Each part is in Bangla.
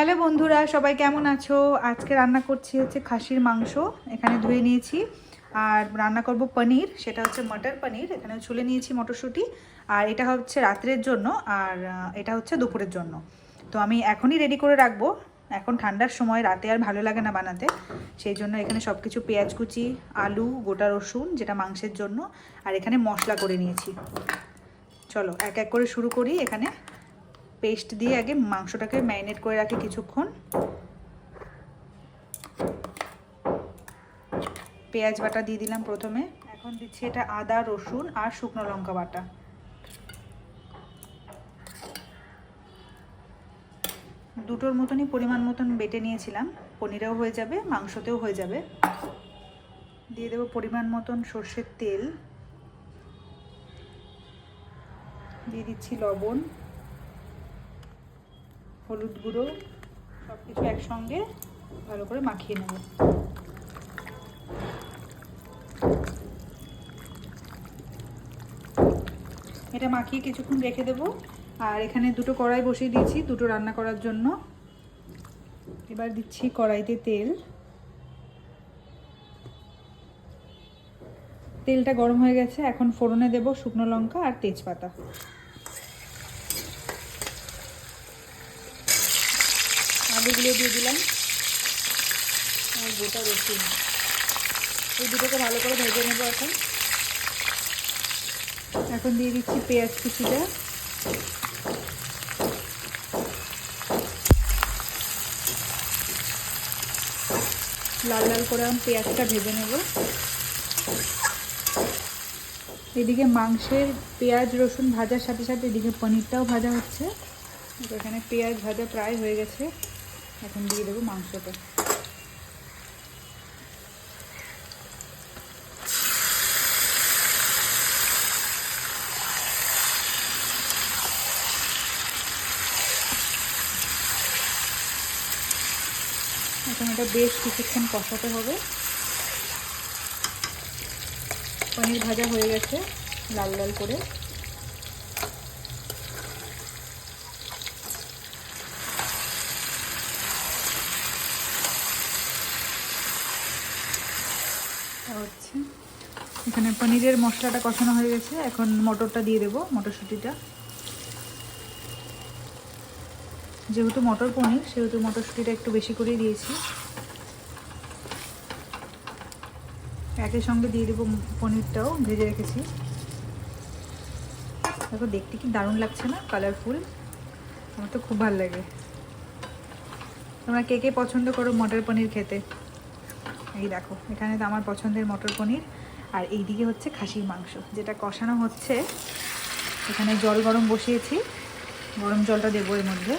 হ্যালো বন্ধুরা, সবাই কেমন আছো? আজকে রান্না করছি হচ্ছে খাসির মাংস, এখানে ধুয়ে নিয়েছি। আর রান্না করব পনির, সেটা হচ্ছে মটর পনির এখানে ছুলে নিয়েছি মটরশুঁটি। আর এটা হচ্ছে রাত্রের জন্য, আর এটা হচ্ছে দুপুরের জন্য। তো আমি এখনই রেডি করে রাখব। এখন ঠান্ডার সময়, রাতে আর ভালো লাগে না বানাতে। সেই জন্য এখানে সব কিছু পেঁয়াজ কুচি, আলু, গোটা রসুন, যেটা মাংসের জন্য। আর এখানে মশলা করে নিয়েছি। চলো, এক এক করে শুরু করি এখানে। পেস্ট দিয়ে আগে মাংসটাকে ম্যারিনেট করে রাখি কিছুক্ষণ। পেঁয়াজ বাটা দিয়ে দিলাম প্রথমে। এখন দিচ্ছি এটা আদা, রসুন আর শুকনো লঙ্কা বাটা। দুটোর মতনই পরিমাণ মতন বেটে নিয়েছিলাম। পনিরেও হয়ে যাবে, মাংসতেও হয়ে যাবে। দিয়ে দেবো পরিমাণ মতন সর্ষের তেল। দিয়ে দিচ্ছি লবণ। হলুদ গুঁড়ো সব কিছু একসঙ্গে ভালো করে মাখিয়ে নেব। এটা মাখিয়ে কিছুক্ষণ রেখে দেবো। আর এখানে দুটো কড়াই বসিয়ে দিয়েছি, দুটো রান্না করার জন্য। এবার দিচ্ছি কড়াইতে তেল। তেলটা গরম হয়ে গেছে, এখন ফোড়নে দেব শুকনো লঙ্কা আর তেজপাতা। আলুগুলো দিয়ে দিলাম। আর গোটা রসুন। এই দুটোকে ভালো করে ভেজে নেব এখন। এখন দিয়ে দিচ্ছি পেঁয়াজ কুচিটা। লাল লাল করে আমি পেঁয়াজটা ভেজে নেব। এদিকে মাংসের পেঁয়াজ, রসুন ভাজার সাথে সাথে এদিকে পনিরটাও ভাজা হচ্ছে। এখানে পেঁয়াজ ভাজা প্রায় হয়ে গেছে। এখন দিয়ে দেবো মাংসটা। এখন এটা বেশ কিছুক্ষণ কষাতে হবে। পনির ভাজা হয়ে গেছে, লাল লাল করে। হচ্ছে। এখানে পনিরের মশলাটা কষানো হয়ে গেছে। এখন মটরটা দিয়ে দেবো, মটরশুঁটিটা। যেহেতু মটর পনির, সেহেতু মটরশুঁটিটা একটু বেশি করেই দিয়েছি। একই সঙ্গে দিয়ে দেবো পনিরটাও, ভেজে রেখেছি। দেখো, দেখতে কি দারুণ লাগছে না? কালারফুল আমার তো খুব ভালো লাগে। তোমরা কে কে পছন্দ করো মটর পনির খেতে? এই দেখো, এখানে তো আমার পছন্দের মটর পনির। আর এই দিকে হচ্ছে খাসির মাংস, যেটা কষানো হচ্ছে। এখানে জল গরম বসিয়েছি। গরম জলটা দেবো এর মধ্যে।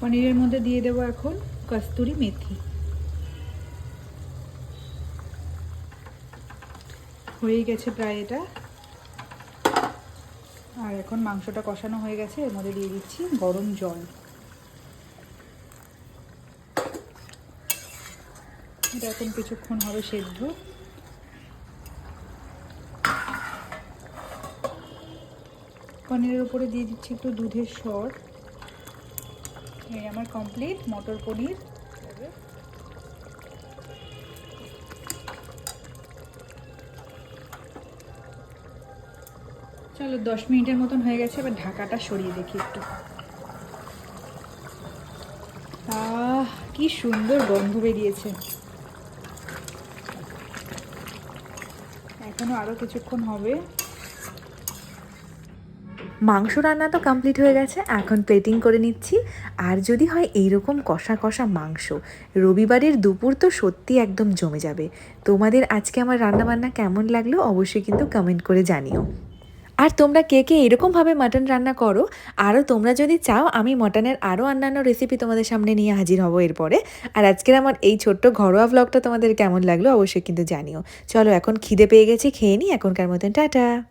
পনিরের মধ্যে দিয়ে দেবো এখন কস্তুরি মেথি। হয়ে গেছে প্রায় এটা। আর এখন মাংসটা কষানো হয়ে গেছে, এর মধ্যে দিয়ে দিচ্ছি গরম জল। এটা এখন কিছুক্ষণ হবে সেদ্ধ। পনিরের উপরে দিয়ে দিচ্ছি একটু দুধের সর। এই আমার কমপ্লিট মটর পনির। চলো, দশ মিনিটের মতন হয়ে গেছে, এবার ঢাকাটা সরিয়ে দেখি একটু। আহ, কি সুন্দর গন্ধ বেরিয়েছে। এখনও আরও কিছুক্ষণ হবে। মাংস রান্না তো কমপ্লিট হয়ে গেছে, এখন প্লেটিং করে নিচ্ছি। আর যদি হয় এইরকম কষা কষা মাংস, রবিবারের দুপুর তো সত্যি একদম জমে যাবে। তোমাদের আজকে আমার রান্নাবান্না কেমন লাগল অবশ্যই কিন্তু কমেন্ট করে জানিও। আর তোমরা কে কে এরকমভাবে মাটন রান্না করো? আরও তোমরা যদি চাও, আমি মটনের আরও অন্যান্য রেসিপি তোমাদের সামনে নিয়ে হাজির হব এরপরে। আর আজকের আমার এই ছোট্ট ঘরোয়া ব্লগটা তোমাদের কেমন লাগল অবশ্যই কিন্তু জানিও। চলো এখন খিদে পেয়ে গেছি, খেয়ে নিই, এখনকার মতন টাটা।